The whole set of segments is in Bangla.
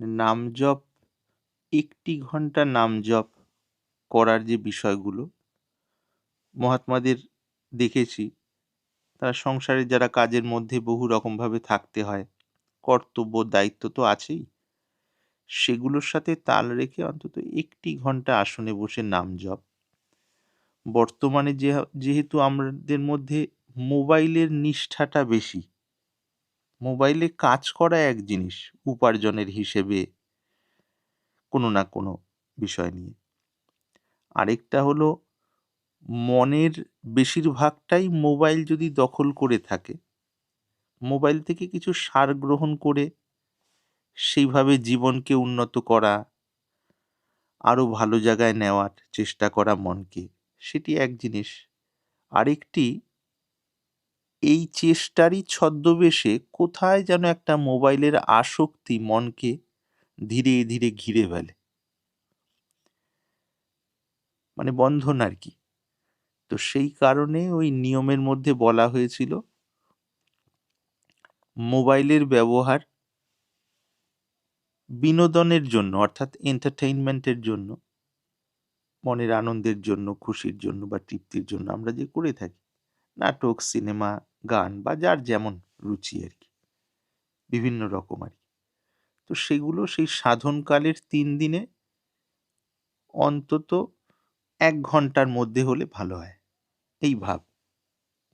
নাম জপ একটি ঘণ্টা নাম জপ করার যে বিষয়গুলো, মহাত্মাদের দেখেছি। তারা সংসারে যারা কাজের মধ্যে বহু রকমভাবে থাকতে হয়, কর্তব্য, দায়িত্ব তো আছেই, সেগুলোর সাথে তাল রেখে অন্তত একটি ঘণ্টা আসনে বসে নাম জপ বর্তমানে যেহেতু আমাদের মধ্যে মোবাইলের নিষ্ঠাটা বেশি মোবাইলে কাজ করা এক জিনিস, উপার্জনের হিসেবে কোনো না কোনো বিষয় নিয়ে। আরেকটা হলো, মনের বেশিরভাগটাই মোবাইল যদি দখল করে থাকে, মোবাইল থেকে কিছু সার গ্রহণ করে, সেইভাবে জীবনকে উন্নত করা, আরও ভালো জায়গায় নেওয়ার চেষ্টা করা মনকে, সেটি এক জিনিস। আরেকটি এই চেষ্টারই ছদ্মবেশে কোথায় যেন একটা মোবাইলের আসক্তি মনকে ধীরে ধীরে ঘিরে ফেলে। মানে বন্ধন আর কি। তো সেই কারণে ওই নিয়মের মধ্যে বলা হয়েছিল, মোবাইলের ব্যবহার বিনোদনের জন্য, অর্থাৎ এন্টারটেইনমেন্টের জন্য, মনের আনন্দের জন্য, খুশির জন্য বা তৃপ্তির জন্য আমরা যে করে থাকি। নাটক, সিনেমা, গান বা যার যেমন রুচি আর কি। বিভিন্ন রকম আর কি। তো সেগুলো সেই সাধনকালের তিন দিনে অন্তত এক ঘণ্টার মধ্যে হলে ভালো হয়। এই ভাব।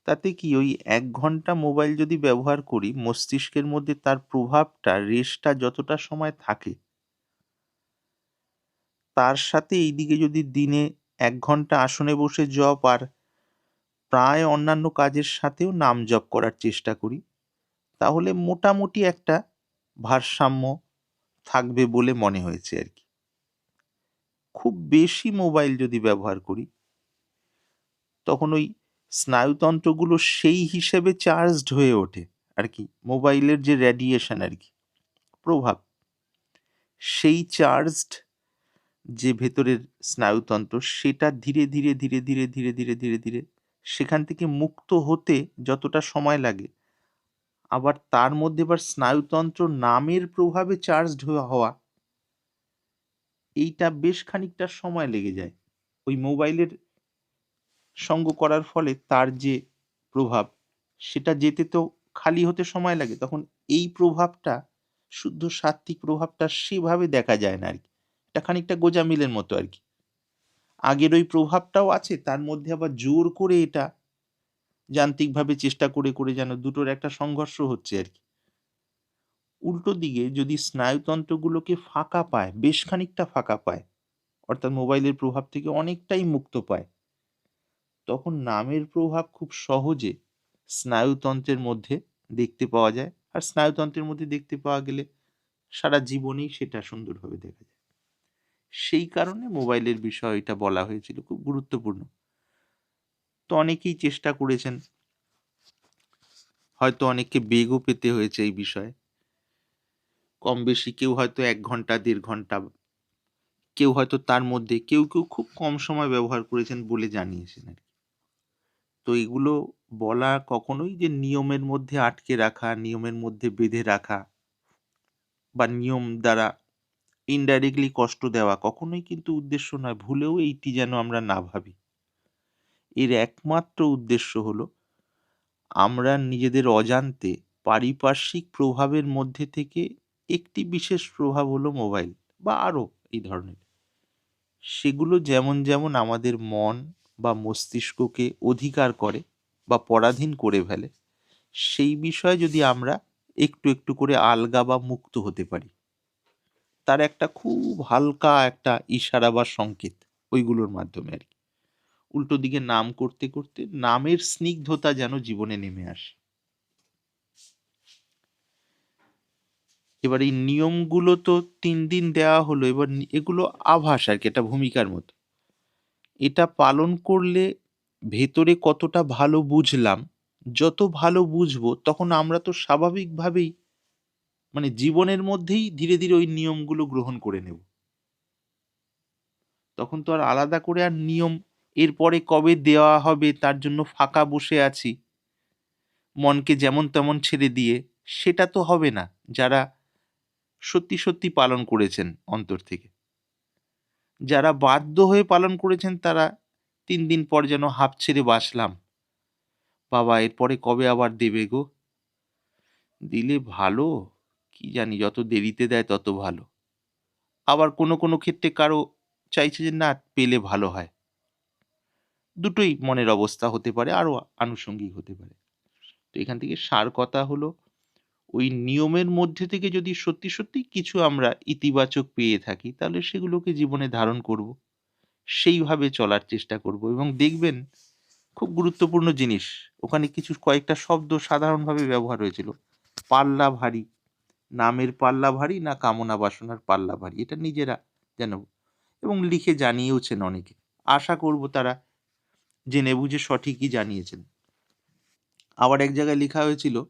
তাতে কি ওই এক ঘণ্টা মোবাইল যদি ব্যবহার করি, মস্তিষ্কের মধ্যে তার প্রভাবটা রেশটা যতটা সময় থাকে, তার সাথে এইদিকে যদি দিনে এক ঘণ্টা আসনে বসে জপ আর প্রায় অন্যান্য কাজের সাথেও নাম জপ করার চেষ্টা করি। তাহলে মোটামুটি একটা ভারসাম্য থাকবে বলে মনে হয়েছে আর কি। খুব বেশি মোবাইল যদি ব্যবহার করি, তখন ওই স্নায়ুতন্ত্রগুলো সেই হিসেবে চার্জড হয়ে ওঠে আর কি, মোবাইলের যে রেডিয়েশন আর কি, প্রভাব। সেই চার্জড যে ভেতরের স্নায়ুতন্ত্র, সেটা ধীরে ধীরে ধীরে ধীরে ধীরে ধীরে ধীরে ধীরে সেখান থেকে মুক্ত হতে যতটা সময় লাগে। আবার তার মধ্যে এবার স্নায়ুতন্ত্র নামের প্রভাবে চার্জড হওয়া। এইটা বেশ খানিকটা সময় লেগে যায়। ওই মোবাইলের সঙ্গ করার ফলে তার যে প্রভাব, সেটা যেতে তো খালি হতে সময় লাগে। তখন এই প্রভাবটা, শুদ্ধ সাত্ত্বিক প্রভাবটা সেভাবে দেখা যায় না আর কি এটা খানিকটা গোজামিলের মতো আর কি আগের ওই প্রভাবটাও আছে, তার মধ্যে আবার জোর করে এটা যান্ত্রিকভাবে চেষ্টা করে করে যেন দুটোর একটা সংঘর্ষ হচ্ছে আর কি। উল্টো দিকে যদি স্নায়ুতন্ত্রগুলোকে ফাঁকা পায়, বেশ খানিকটা ফাঁকা পায়, অর্থাৎ মোবাইলের প্রভাব থেকে অনেকটাই মুক্ত পায়, তখন নামের প্রভাব খুব সহজে স্নায়ুতন্ত্রের মধ্যে দেখতে পাওয়া যায়। আর স্নায়ুতন্ত্রের মধ্যে দেখতে পাওয়া গেলে সারা জীবনেই সেটা সুন্দরভাবে দেখা যায়। সেই কারণে মোবাইলের বিষয় এটা বলা হয়েছিল, খুব গুরুত্বপূর্ণ। তো অনেকেই চেষ্টা করেছেন। হয়তো অনেককে বেগও পেতে হয়েছে এই বিষয়ে। কম বেশি কেউ হয়তো এক ঘণ্টা, দেড় ঘণ্টা, কেউ হয়তো তার মধ্যে কেউ কেউ খুব কম সময় ব্যবহার করেছেন বলে জানিয়েছেন আর কি। তো এগুলো বলা কখনোই যে নিয়মের মধ্যে আটকে রাখা, নিয়মের মধ্যে বেঁধে রাখা বা নিয়ম দ্বারা ইনডাইরেক্টলি কষ্ট দেওয়া কখনোই কিন্তু উদ্দেশ্য নয়, ভুলেও এইটি যেন আমরা না ভাবি। এর একমাত্র উদ্দেশ্য হলো, আমরা নিজেদের অজান্তে পারিপার্শ্বিক প্রভাবের মধ্যে থেকে একটি বিশেষ প্রভাব হলো মোবাইল বা আরও এই ধরনের। সেগুলো যেমন যেমন আমাদের মন বা মস্তিষ্ককে অধিকার করে বা পরাধীন করে ফেলে, সেই বিষয়ে যদি আমরা একটু একটু করে আলগা বা মুক্ত হতে পারি। তার একটা খুব হালকা একটা ইশারা বা সংকেত ওইগুলোর মাধ্যমে আর কি। উল্টো দিকে নাম করতে করতে নামের স্নিগ্ধতা যেন জীবনে নেমে আসে। এবার এই নিয়মগুলো তো তিন দিন দেওয়া হলো, এবার এগুলো আভাস আর কি একটা ভূমিকার মতো। এটা পালন করলে ভেতরে কতটা ভালো বুঝলাম, যত ভালো বুঝব তখন আমরা তো স্বাভাবিকভাবেই মানে জীবনের মধ্যেই ধীরে ধীরে ওই নিয়মগুলো গ্রহণ করে নেব। তখন তো আর আলাদা করে আর নিয়ম, এরপরে কবে দেওয়া হবে তার জন্য ফাঁকা বসে আছি। মনকে যেমন তেমন ছেড়ে দিয়ে, সেটা তো হবে না, যারা সত্যি সত্যি পালন করেছেন অন্তর থেকে। যারা বাধ্য হয়ে পালন করেছেন, তারা তিন দিন পর যেন হাঁপ ছেড়ে বাসলাম বাবা, এরপরে কবে আবার দেবে গো? দিলে ভালো। কি জানি যত দেরিতে দেয় তত ভালো। আবার কোনো কোনো ক্ষেত্রে কারও চাইছে যে না, পেলে ভালো হয়। দুটোই মনের অবস্থা হতে পারে আরও আনুষঙ্গিক হতে পারে। তো এখান থেকে সার কথা হলো, ওই নিয়মের মধ্যে থেকে যদি সত্যি সত্যি কিছু আমরা ইতিবাচক পেয়ে থাকি, তাহলে সেগুলোকে জীবনে ধারণ করব। সেইভাবে চলার চেষ্টা করব এবং দেখবেন, খুব গুরুত্বপূর্ণ জিনিস। ওখানে কিছু কয়েকটা শব্দ সাধারণভাবে ব্যবহার হয়েছিল। পাল্লা ভারী। নামের পাল্লা ভারী না কামনা বাসনার পাল্লা ভারী? এটা নিজেরা যেন এবং লিখে জানিয়েওছেন অনেকে। আশা করব তারা জেনে বুঝে সঠিকই জানিয়েছেন। আবার এক জায়গায় লেখা হয়েছিল,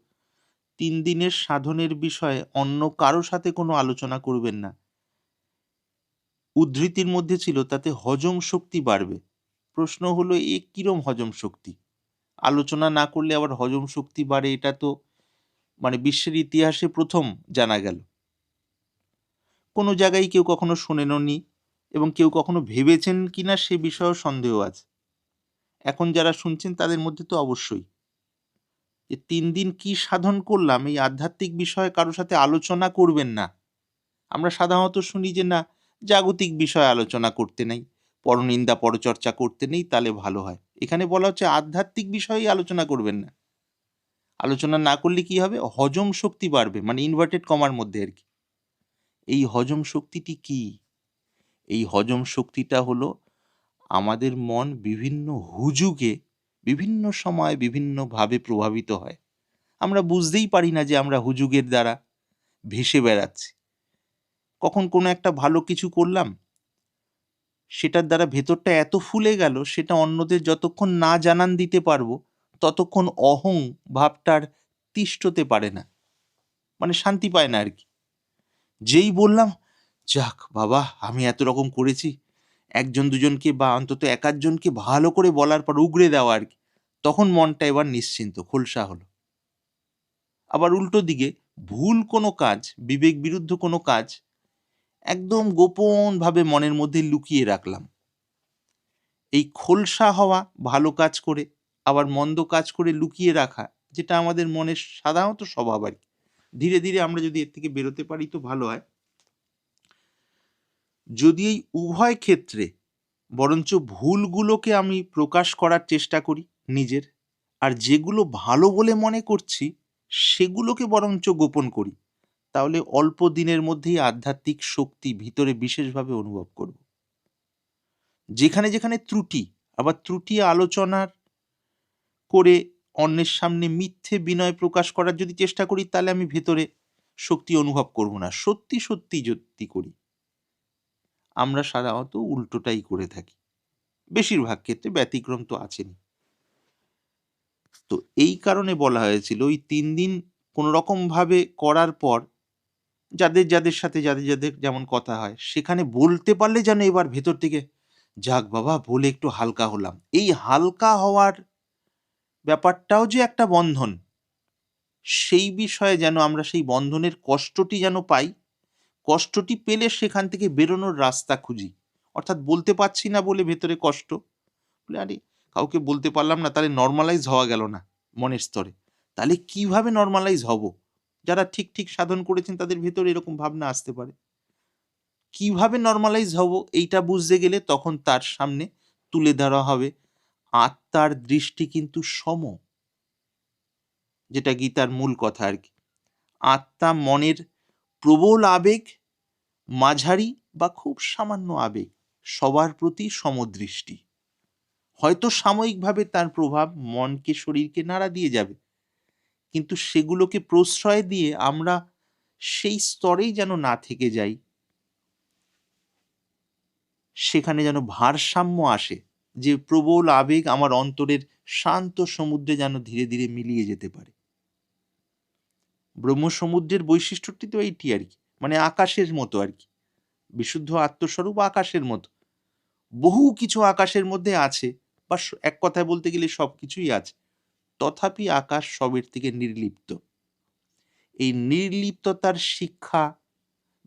তিন দিনের সাধনের বিষয়ে অন্য কারও সাথে কোনো আলোচনা করবেন না। উদ্ধৃতির মধ্যে ছিল, তাতে হজম শক্তি বাড়বে। প্রশ্ন হলো, এ কিরম হজম শক্তি? আলোচনা না করলে আবার হজম শক্তি বাড়ে? এটা তো মানে বিশ্বের ইতিহাসে প্রথম জানা গেল। কোনো জায়গায় কেউ কখনো শোনেননি এবং কেউ কখনো ভেবেছেন কিনা সে বিষয়েও সন্দেহ আছে। এখন যারা শুনছেন তাদের মধ্যে তো অবশ্যই। যে তিন দিন কি সাধন করলাম এই আধ্যাত্মিক বিষয়ে কারোর সাথে আলোচনা করবেন না। আমরা সাধারণত শুনি যে না, জাগতিক বিষয়ে আলোচনা করতে নেই, পরনিন্দা পরচর্চা করতে নেই তাহলে ভালো হয়। এখানে বলা হচ্ছে আধ্যাত্মিক বিষয়েই আলোচনা করবেন না। আলোচনা না করলে কি হবে? হজম শক্তি বাড়বে মানে ইনভার্টেড কমার মধ্যে আর কি। এই হজম শক্তিটি কি? এই হজম শক্তিটা হলো আমাদের মন বিভিন্ন হুজুগে, বিভিন্ন সময় বিভিন্নভাবে প্রভাবিত হয়। আমরা বুঝতেই পারি না যে আমরা হুজুগের দ্বারা ভেসে বেড়াচ্ছি। কখন কোনো একটা ভালো কিছু করলাম, সেটার দ্বারা ভেতরটা এত ফুলে গেল, সেটা অন্যদের যতক্ষণ না জানান দিতে পারব ততক্ষণ অহং ভাবটার তিষ্ঠতে পারে না। মানে শান্তি পায় না আর কি। যেই বললাম, যাক বাবা, আমি এত রকম করেছি। একজন দুজনকে বা অন্তত এক আধজনকে ভালো করে বলার পর উগড়ে দেওয়া আর কি। তখন মনটা এবার নিশ্চিন্ত, খোলসা হলো। আবার উল্টো দিকে, ভুল কোনো কাজ, বিবেক বিরুদ্ধ কোনো কাজ, একদম গোপনভাবে মনের মধ্যে লুকিয়ে রাখলাম। এই খোলসা হওয়া, ভালো কাজ করে আবার মন্দ কাজ করে লুকিয়ে রাখা, যেটা আমাদের মনের সাধারণত স্বভাব আর কি। ধীরে ধীরে আমরা যদি এর থেকে বেরোতে পারি তো ভালো হয়। যদি এই উভয় ক্ষেত্রে বরঞ্চ ভুলগুলোকে আমি প্রকাশ করার চেষ্টা করি নিজের, আর যেগুলো ভালো বলে মনে করছি সেগুলোকে বরঞ্চ গোপন করি, তাহলে অল্প দিনের মধ্যেই আধ্যাত্মিক শক্তি ভিতরে বিশেষভাবে অনুভব করব। যেখানে যেখানে ত্রুটি, আবার ত্রুটি আলোচনার করে অন্যের সামনে মিথ্যে বিনয় প্রকাশ করার যদি চেষ্টা করি, তাহলে আমি ভেতরে শক্তি অনুভব করব না। সত্যি সত্যি যদি করি, আমরা সাধারণত উল্টোটাই করে থাকি। বেশিরভাগ ক্ষেত্রে ব্যতিক্রম তো আছেনি তো এই কারণে বলা হয়েছিল, ওই তিন দিন কোনো রকমভাবে করার পর যাদের যাদের সাথে, যাদের যাদের যেমন কথা হয়, সেখানে বলতে পারলে যেন এবার ভেতর থেকে, যাক বাবা, বলে একটু হালকা হলাম। এই হালকা হওয়ার ব্যাপারটাও যে একটা বন্ধন। সেই বিষয়ে যেন আমরা সেই বন্ধনের কষ্টটি যেন পাই, কষ্টটি পেলে সেখান থেকে বেরোনোর রাস্তা খুঁজি। অর্থাৎ বলতে পারছি না বলে ভেতরে কষ্ট। বলে, আরে, কাউকে বলতে পারলাম না, তাহলে নর্মালাইজ হওয়া গেল না মনের স্তরে। তাহলে কীভাবে নর্মালাইজ হব? যারা ঠিক ঠিক সাধন করেছেন, তাদের ভেতরে এরকম ভাবনা আসতে পারে। কীভাবে নর্মালাইজ হব? এইটা বুঝতে গেলে তখন তার সামনে তুলে ধরা হবে। আত্মার দৃষ্টি কিন্তু সম, যেটা গীতার মূল কথা আর কি। আত্মা মনের প্রবল আবেগ, মাঝারি বা খুব সামান্য আবেগ, সবার প্রতি সমদৃষ্টি। হয়তো সাময়িকভাবে তার প্রভাব মনকে, শরীরকে নাড়া দিয়ে যাবে, কিন্তু সেগুলোকে প্রশ্রয় দিয়ে আমরা সেই স্তরেই যেন না থেকে যাই, সেখানে যেন ভারসাম্য আসে যে প্রবল আবেগ আমার অন্তরের শান্ত সমুদ্রে যেন ধীরে ধীরে মিলিয়ে যেতে পারে। ব্রহ্ম সমুদ্রের বৈশিষ্ট্যটি তো এইটি আর কি মানে আকাশের মতো আর কি, বিশুদ্ধ আত্মস্বরূপ আকাশের মতো। বহু কিছু আকাশের মধ্যে আছে, বা এক কথায় বলতে গেলে সব কিছুই আছে, তথাপি আকাশ সবের থেকে নির্লিপ্ত। এই নির্লিপ্ততার শিক্ষা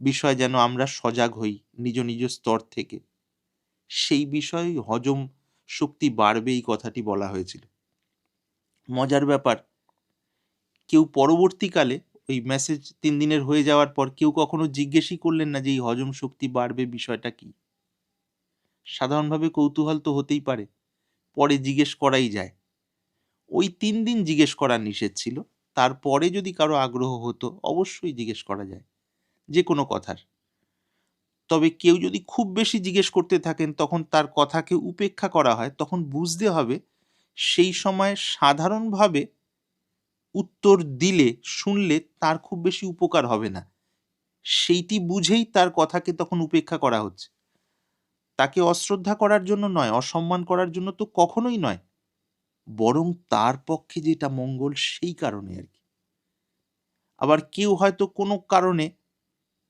বিষয় যেন আমরা সজাগ হই নিজ নিজ স্তর থেকে। সেই বিষয়ে হজম শক্তি বাড়বে এই কথাটি বলা হয়েছিল। মজার ব্যাপার, কেউ পরবর্তীকালে ওই মেসেজ তিন দিনের হয়ে যাওয়ার পর কেউ কখনো জিজ্ঞেসই করলেন না যে এই হজম শক্তি বাড়বে বিষয়টা কি। সাধারণভাবে কৌতূহল তো হতেই পারে, পরে জিজ্ঞেস করাই যায়। ওই তিন দিন জিজ্ঞেস করার নিষেধ ছিল, তারপরে যদি কারও আগ্রহ হতো অবশ্যই জিজ্ঞেস করা যায় যে কোনো কথার। তবে কেউ যদি খুব বেশি জিজ্ঞেস করতে থাকেন, তখন তার কথাকে উপেক্ষা করা হয়, তখন বুঝতে হবে সেই সময় সাধারণভাবে উত্তর দিলে, শুনলে তার খুব বেশি উপকার হবে না। সেইটি বুঝেই তার কথাকে তখন উপেক্ষা করা হচ্ছে। তাকে অশ্রদ্ধা করার জন্য নয়, অসম্মান করার জন্য তো কখনোই নয়। বরং তার পক্ষে যেটা মঙ্গল, সেই কারণে আর কি। আবার কেউ হয়তো কোনো কারণে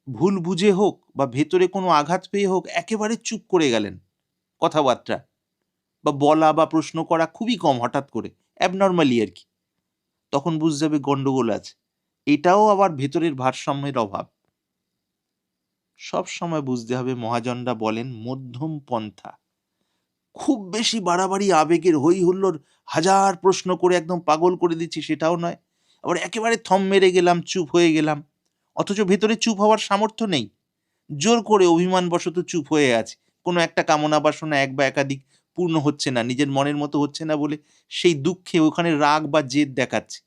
ভুল বুঝে হোক বা ভেতরে কোনো আঘাত পেয়ে হোক, একেবারে চুপ করে গেলেন কথাবার্তা বা বলা বা প্রশ্ন করা খুবই কম হঠাৎ করে অ্যাবনর্মালি আর কি। তখন বুঝ যাবে গন্ডগোল আছে। এটাও আবার ভেতরের ভারসাম্যের অভাব। সব সময় বুঝতে হবে মহাজনরা বলেন মধ্যম পন্থা। খুব বেশি বাড়াবাড়ি, আবেগের হই হুল্লোর হাজার প্রশ্ন করে একদম পাগল করে দিচ্ছি সেটাও নয়। আবার একেবারে থম মেরে গেলাম, চুপ হয়ে গেলাম। অথচ ভেতরে চুপ হওয়ার সামর্থ্য নেই। জোর করে অভিমানবশত চুপ হয়ে আছে। কোনো একটা কামনা বাসনা এক বা একাধিক পূর্ণ হচ্ছে না, নিজের মনের মতো হচ্ছে না বলে সেই দুঃখে ওখানে রাগ বা জেদ দেখাচ্ছে।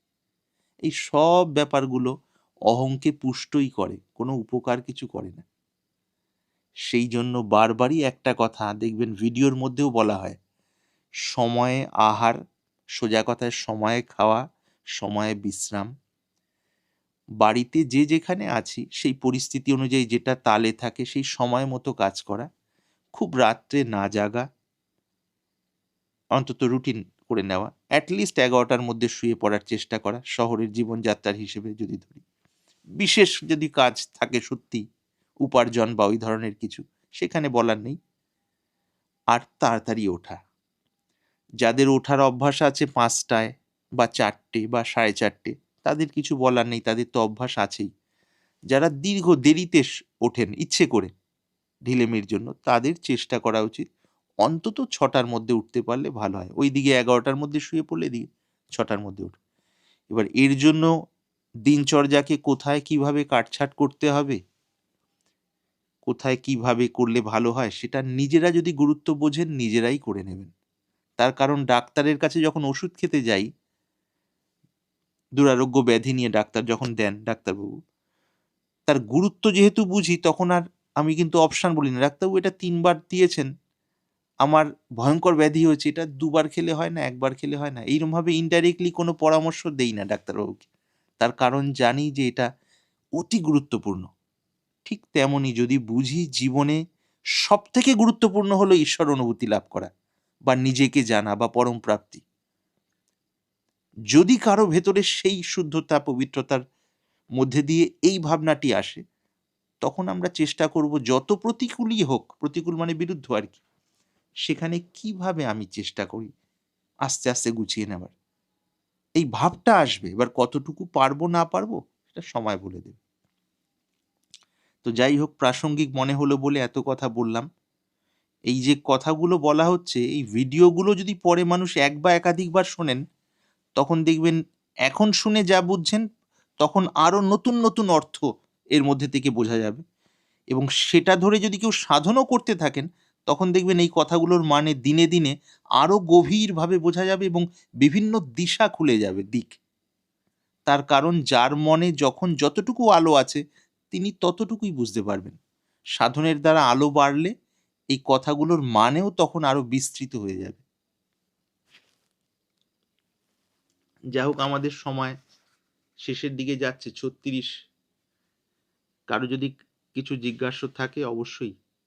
এই সব ব্যাপারগুলো অহংকে পুষ্টই করে, কোনো উপকার কিছু করে না। সেই জন্য বারবারই একটা কথা দেখবেন ভিডিওর মধ্যেও বলা হয়, সময়ে আহার, সোজা কথায় সময়ে খাওয়া, সময়ে বিশ্রাম। বাড়িতে যে যেখানে আছি, সেই পরিস্থিতি অনুযায়ী যেটা তালে থাকে, সেই সময় মতো কাজ করা, খুব রাত্রে না জাগা, অন্তত রুটিন করে নেওয়া অ্যাটলিস্ট এগারোটার মধ্যে শুয়ে পড়ার চেষ্টা করা, শহরের জীবনযাত্রার হিসেবে যদি ধরি। বিশেষ যদি কাজ থাকে সত্যি, উপার্জন বা ওই ধরনের কিছু, সেখানে বলার নেই। আর তাড়াতাড়ি ওঠা। যাদের ওঠার অভ্যাস আছে পাঁচটায় বা চারটে বা সাড়ে চারটে তাদের কিছু বলার নেই, তাদের তো অভ্যাস আছেই। যারা দীর্ঘ দেরিতে ওঠেন, ইচ্ছে করে ঢিলেমির জন্য, তাদের চেষ্টা করা উচিত। অন্তত ছটার মধ্যে উঠতে পারলে ভালো হয়। ওই দিকে এগারোটার মধ্যে শুয়ে পড়লে এদিকে ছটার মধ্যে উঠ এবার এর জন্য দিনচর্যাকে কোথায় কীভাবে কাটছাট করতে হবে? কোথায় কীভাবে করলে ভালো হয়? সেটা নিজেরা যদি গুরুত্ব বোঝেন, নিজেরাই করে নেবেন। তার কারণ ডাক্তারের কাছে যখন ওষুধ খেতে যাই দুরারোগ্য ব্যাধি নিয়ে ডাক্তার যখন দেন, ডাক্তারবাবু, তার গুরুত্ব যেহেতু বুঝি, তখন আর আমি কিন্তু অপশান বলি না। ডাক্তারবাবু, এটা তিনবার দিয়েছেন, আমার ভয়ঙ্কর ব্যাধি হয়েছে, এটা দুবার খেলে হয় না, একবার খেলে হয় না। এইরকমভাবে ইনডাইরেক্টলি কোনো পরামর্শ দেই না ডাক্তারবাবুকে। তার কারণ জানি যে এটা অতি গুরুত্বপূর্ণ। ঠিক তেমনই যদি বুঝি জীবনে সব থেকে গুরুত্বপূর্ণ হলো ঈশ্বর অনুভূতি লাভ করা, বা নিজেকে জানা, বা পরম প্রাপ্তি। যদি কারও ভেতরে সেই শুদ্ধতা, পবিত্রতার মধ্যে দিয়ে এই ভাবনাটি আসে, তখন আমরা চেষ্টা করব যত প্রতিকূলই হোক, প্রতিকূল মানে বিরুদ্ধ আর কি, সেখানে কীভাবে আমি চেষ্টা করি আস্তে আস্তে গুছিয়ে নেবার। এই ভাবটা আসবে, এবার কতটুকু পারব, না পারব, সেটা সময় বলে দেবে। তো যাই হোক, প্রাসঙ্গিক মনে হলো বলে এত কথা বললাম। এই যে কথাগুলো বলা হচ্ছে, এই ভিডিওগুলো যদি পরে মানুষ এক বা একাধিকবার শোনেন তখন দেখবেন এখন শুনে যা বুঝছেন, তখন আরও নতুন নতুন অর্থ এর মধ্যে থেকে বোঝা যাবে। এবং সেটা ধরে যদি কেউ সাধনও করতে থাকেন, তখন দেখবেন এই কথাগুলোর মানে দিনে দিনে আরও গভীরভাবে বোঝা যাবে এবং বিভিন্ন দিশা খুলে যাবে দিক। তার কারণ যার মনে যখন যতটুকু আলো আছে, তিনি ততটুকুই বুঝতে পারবেন। সাধনের দ্বারা আলো বাড়লে এই কথাগুলোর মানেও তখন আরও বিস্তৃত হয়ে যাবে। যাই হোক আমাদের সময় শেষের দিকে যাচ্ছে ছত্রিশ। কারও যদি কিছু জিজ্ঞাসা থাকে অবশ্যই।